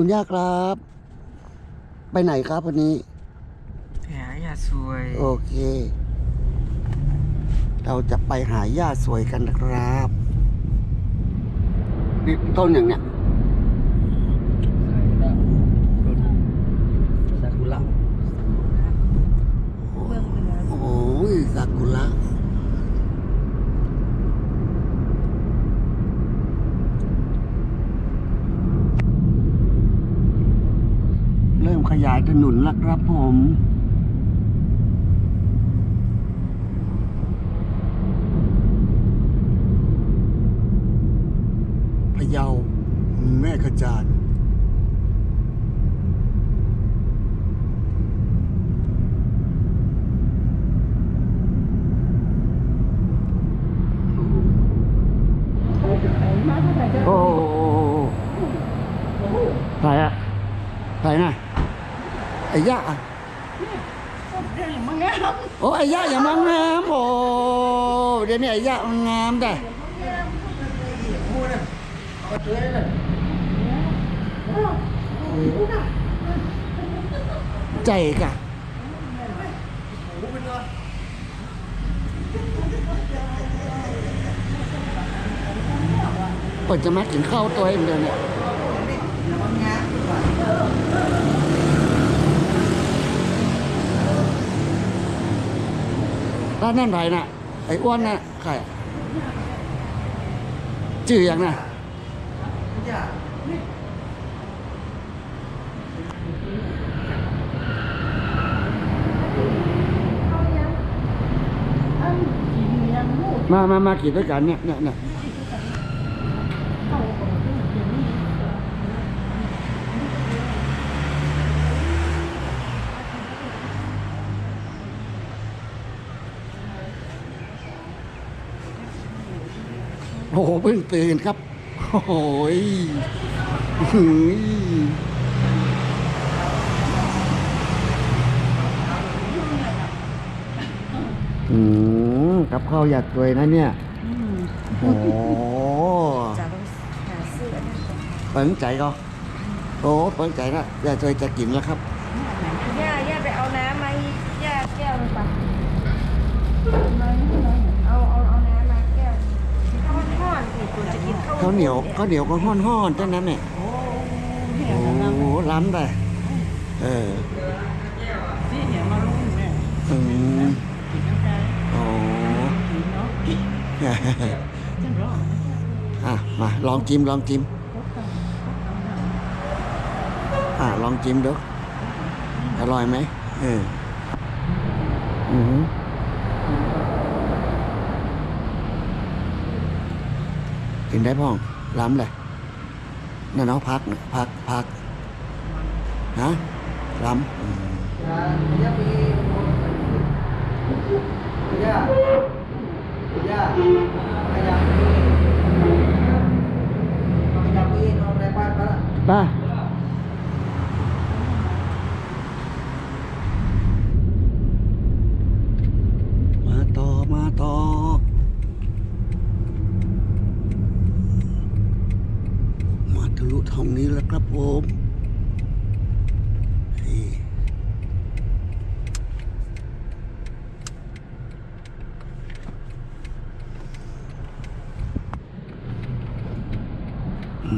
คุณย่าครับ ไปไหนครับวันนี้แผลอย่าสวย โอเค เราจะไปหาย่าสวยกันนะครับนี่ต้นอย่างเนี้ย ซากุระ โอ้ยซากุระเริ่มข ยายถนนแล้วครับผมพะเยาแม่ขจาร โอ้ใครอะใครน่ะไอ้ย่าอะโอ้ไอ้ย่าอย่ามางามโอ้เดี๋ยวนี้ไอ้ย่ามันงามแต่ใจกะเปิดจะมากินข้าวตัวเองเดียวเนี่ย ร้านนั่นไรน่ะ ไอ้อ้วนน่ะใครอะชื่ออย่างน่ะมามามากินด้วยกันเนี่ยเนี่ยเนี่ย โอ้โหเพิ่งตื่นครับ โอ้โหยหืยอืมกับข้าวหยัดตัวยนะเนี่ยโอ้โหจะต้องหาซื้ออันนั้นก่อนเปิงใจก็โอ้เปิงใจนะอยาตัวยจะกินแล้วครับย่าย่าไปเอาน้ำมาย่าแก้วหนึงไปเคุณจะกินข้าวข้าวเหนียวข้าวเหนียวก็ห้อนห้อนๆเท่านั้นเนี่ยโอ้โหล้ำเลยเออนี่เห็นมาลุงแม่อืมกินน้ำใจโอ้กินเนาะจังร้อนอะมาลองจิ้มลองจิ้มอะลองจิ้มดูอร่อยไหมเอออือหือ กินได้พ่องล้ำเลยนั่นเอาพักนะพักพักฮะล้ำอืมย่าปีย่าย่าขยับปีขยับปีนอนในบ้านปะล่ะ ไป้ามาต่อมาต่อ มาทะลุทองนี้แล้วครับผมนี่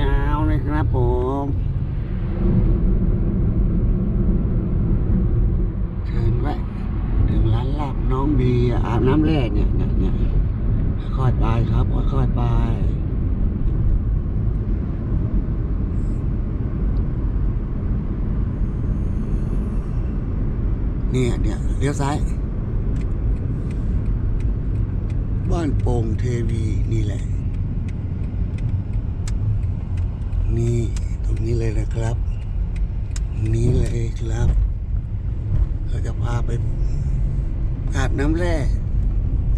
ยาวเลยครับผม เชิญไว้ถึงร้านลาบน้องบีอาบน้ำแร่เนี่ยเนี่ยเนี่ยค่อยๆไปครับค่อยๆไป เนี่ยเนี่ยเลี้ยวซ้าย บ้านโป่งเทวีนี่แหละ นี่ตรงนี้เลยนะครับ นี่เลยครับ เราจะพาไปอาบน้ำแร่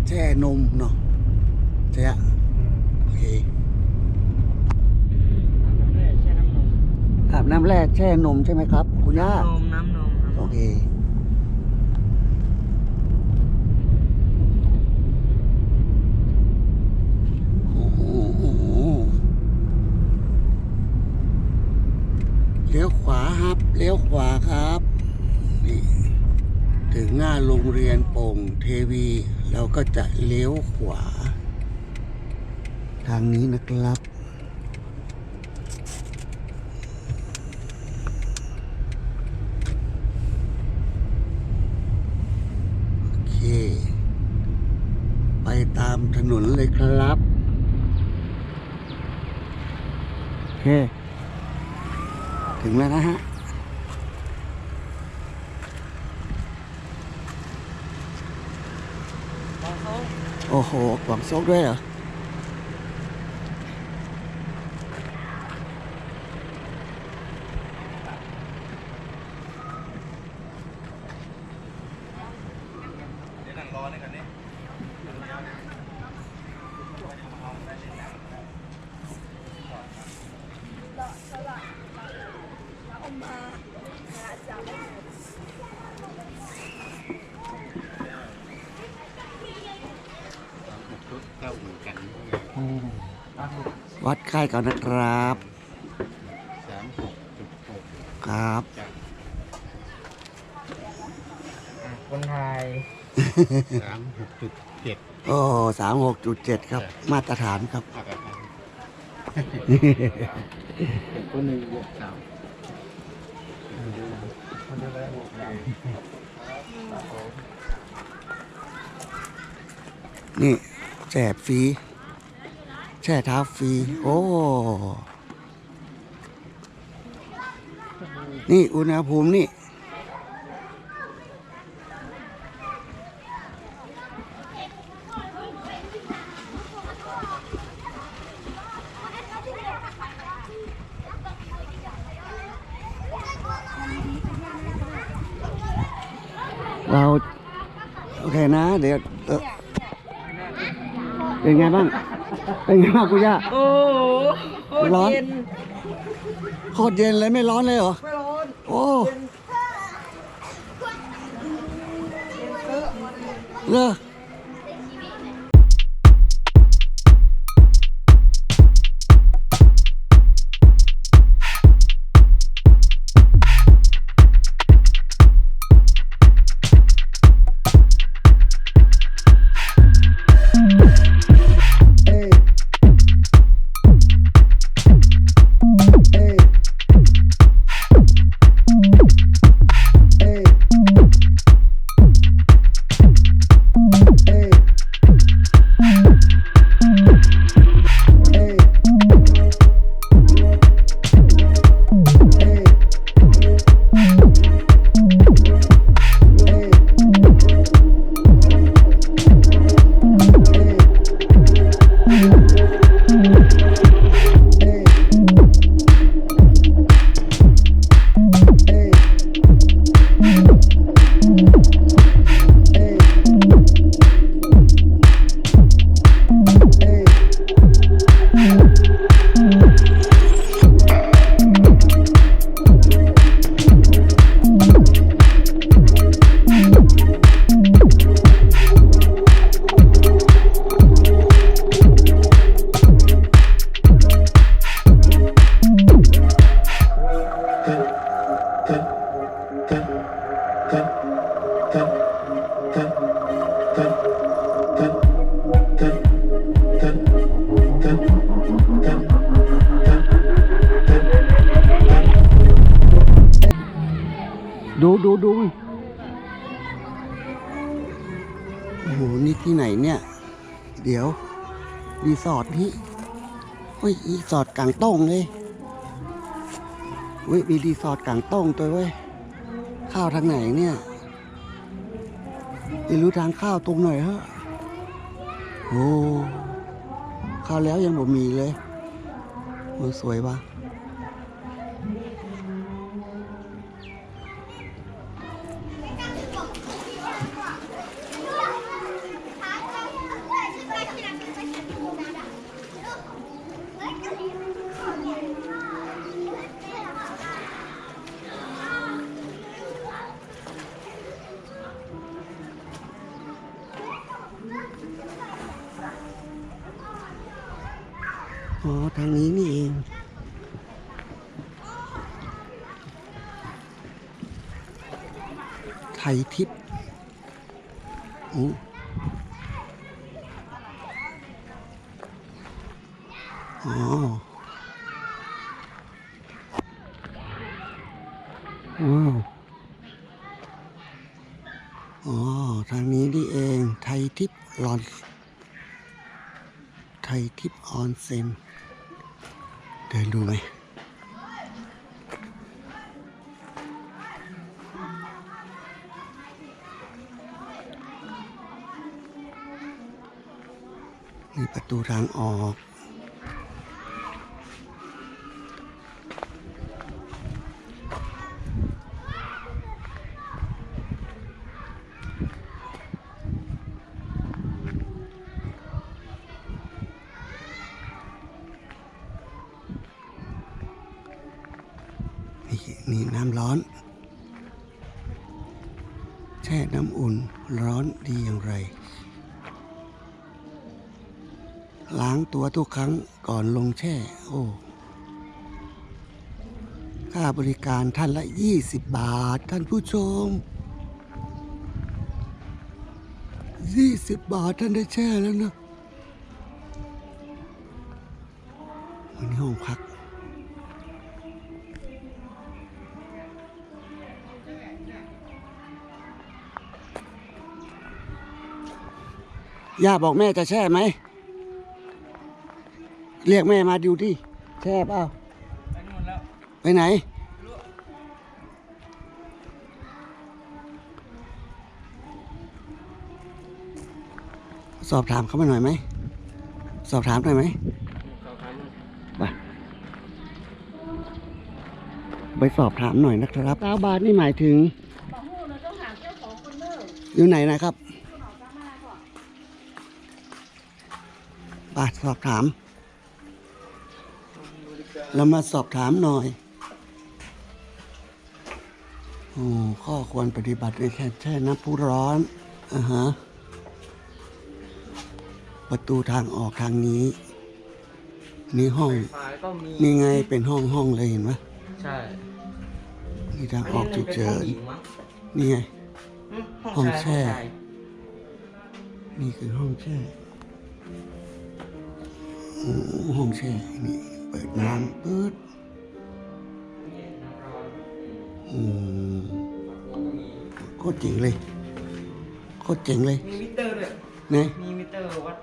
แช่นมเนาะใช่อะโอเคอาบน้ำแร่แช่นมใช่ไหมครับ คุณย่านมน้ำนมน้ำนโอมเค โรงเรียนโป่งเทวี เราก็จะเลี้ยวขวา ทางนี้นะครับโอเคไปตามถนนเลยครับ โอเค ถึงแล้วนะฮะ โอ้โหกวางโซกด้วยเหรอวัดค่ายก่อนนะครับสามหกจุดหกครับคนไทยสามหกจุดเจ็ดโอ้สามหกจุดเจ็ดครับ มาตรฐานครับอากับคนหนึ่งเยอะสามคนเดียวกันหกสามนี่แจกฟรี แช่เท้าฟรีโอ้นี่อุณหภูมินี่เราโอเคนะ เดี๋ยวเอ่อเป็นไงบ้าง เป็นไงบ้างคุณย่า โอ้โหร้อน เย็นโคตรเย็นเลยไม่ร้อนเลยเหรอ ไม่ร้อนโอ้ เลอ ดูดูดูโอ้โห นี่ที่ไหนเนี่ย เดี๋ยว รีสอร์ทนี่เฮ้ยรีสอร์ทกลางต้งเลยเว้ยมีรีสอร์ทกลางต้งตัวเว้ย ข้าวทางไหนเนี่ยไม่รู้ทางข้าวตรงหน่อยฮะโอ้ข้าวแล้วยังบ่มีเลยโอ้สวยว่ะ อ๋อ ทางนี้นี่เองไทยทิพย์อู้อ๋อว้าวอ๋อ ทางนี้นี่เอง ไทยทิพย์ลอน ไทยทิพย์ออนเซ็น เดินดูไหมมีประตูทางออก นี่น้ำร้อน แช่น้ำอุ่นร้อนดีอย่างไร ล้างตัวทุกครั้งก่อนลงแช่ โอ้ค่าบริการท่านละ 20 บาท ท่านผู้ชม 20 บาทท่านได้แช่แล้วนะวันนี้ห้องพัก ย่าบอกแม่จะแช่ไหม เรียกแม่มาดูที่แช่เปล่าไปนู่นแล้วไปไหน สอบถามเขามาหน่อยไหม สอบถามหน่อยไหมเขาทำไปไปสอบถามหน่อยนะครับเก้าบาทนี่หมายถึงบอกหูเราต้องหาเจ้าของคนเลิกอยู่ไหนนะครับไป สอบถาม เรามาสอบถามหน่อยโอ้ข้อควรปฏิบัติในแค่แช่น้ำพุร้อนอ่าฮะประตูทางออกทางนี้ นี่ห้องไฟก็มีนี่ไงเป็นห้องห้องเลยเห็นไหมใช่นี่ทางออกฉุกเฉินอันนี้มันนี่ไงเป็นห้ห้อองงหญิงแช่มั้งห้องชายนี่คือห้องแช่โอ้ ห้องแช่นี่เปิดน้ำปื๊ดนี่น้ำร้อนอืมก็มีโคตรเจ๋งเลยโคตรเจ๋งเลย มีมิเตอร์ด้วยนะมีมิเตอร์วัด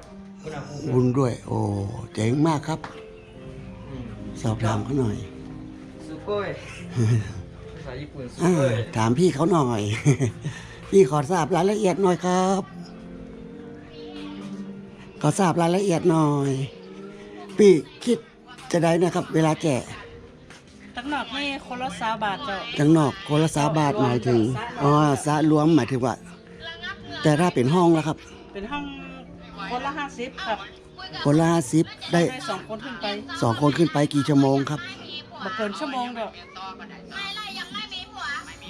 อุณหภูมิบุญด้วย โอ้เจ๋งมากครับอืมสอบถามเขาหน่อยซูโกยภาษาญี่ปุ่นซูอ่าโกยถามพี่เขาหน่อย พี่ขอทราบรายละเอียดหน่อยครับ ขอทราบรายละเอียดหน่อย พี่คิดจะได้นะครับ เวลาแจกตั้งนอกนี่คนละสาบาทเจ้าข้างนอกคนละสาบาทหมายถึงอ๋อสะรวมหมายถึงว่า แต่ถ้าเป็นห้องแล้วครับ เป็นห้องคนละห้าสิบครับคนละห้าสิบได้ได้สองคนขึ้นไปสองคนขึ้นไปกี่ชั่วโมงครับบัเกินชั่วโมงเดียว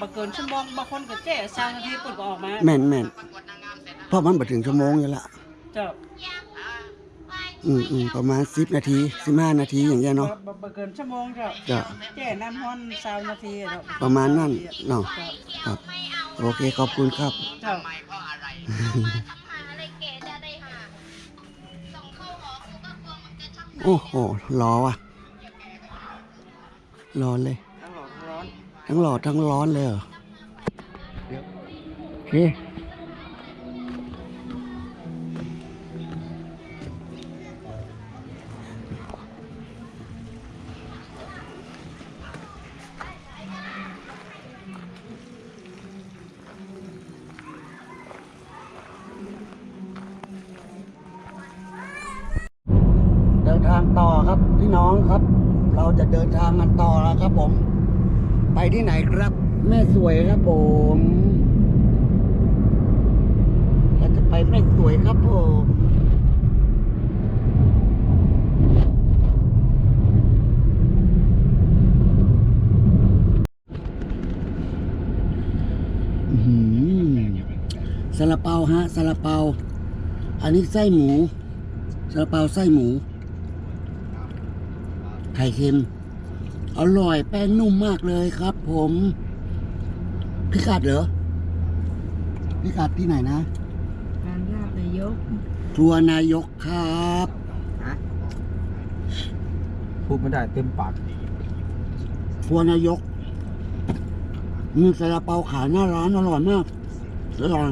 บัเกินชั่วโมงบางคนก็แจ้สามนาทีปุ่นก็ออกมาแม่นแม่นเพราะมันมาถึงชั่วโมงอยู่ละเจ้า อืมอืมประมาณสิบนาทีสิบห้านาทีอย่างเงี้ยเนาะบบัเกินชั่วโมงเจ้าจ้ะแจ้น้ำห้อนสามนาทีเจ้าประมาณนั้นเนาะเจ้าครับ โอเคขอบคุณครับ เจ้าหาอะไรเก๋จะได้หาส่งเข้าหอครูก็กลัวมันจะชักโอ้โหรอว่ะร้อนเลย ทั้งหลอดร้อนทั้งหลอดทั้งร้อนเลยเหรอโอเค พี่น้องครับ เราจะเดินทางกันต่อแล้วครับผม ไปที่ไหนครับ แม่สวยครับผมเราจะไปแม่สวยครับผมซาลาเปาฮะซาลาเปา อันนี้ไส้หมูซาลาเปาไส้หมู ไข่เค็ม อร่อยแป้งนุ่มมากเลยครับ ผมพิกัดเหรอพิกัดที่ไหนนะการลาบนายกทัวร์นายกครับพูดไม่ได้เต็มปากทัวร์นายกมีซาลาเปาขายหน้าร้านอร่อยมากอร่อย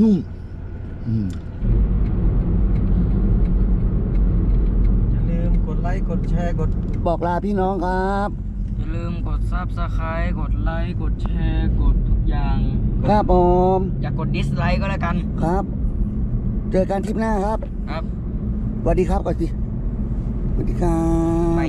นุ่ม อืม อย่า ลืมกดไลค์กดแชร์กด บอกลาพี่น้องครับ อย่าลืมกดซับสไครต์กดไลค์กดแชร์กดทุกอย่าง ครับผม อย่ากดดิสไลค์ก็แล้วกันครับ เจอกันทริปหน้าครับครับสวัสดีครับก่อนสิสวัสดีครับ ไป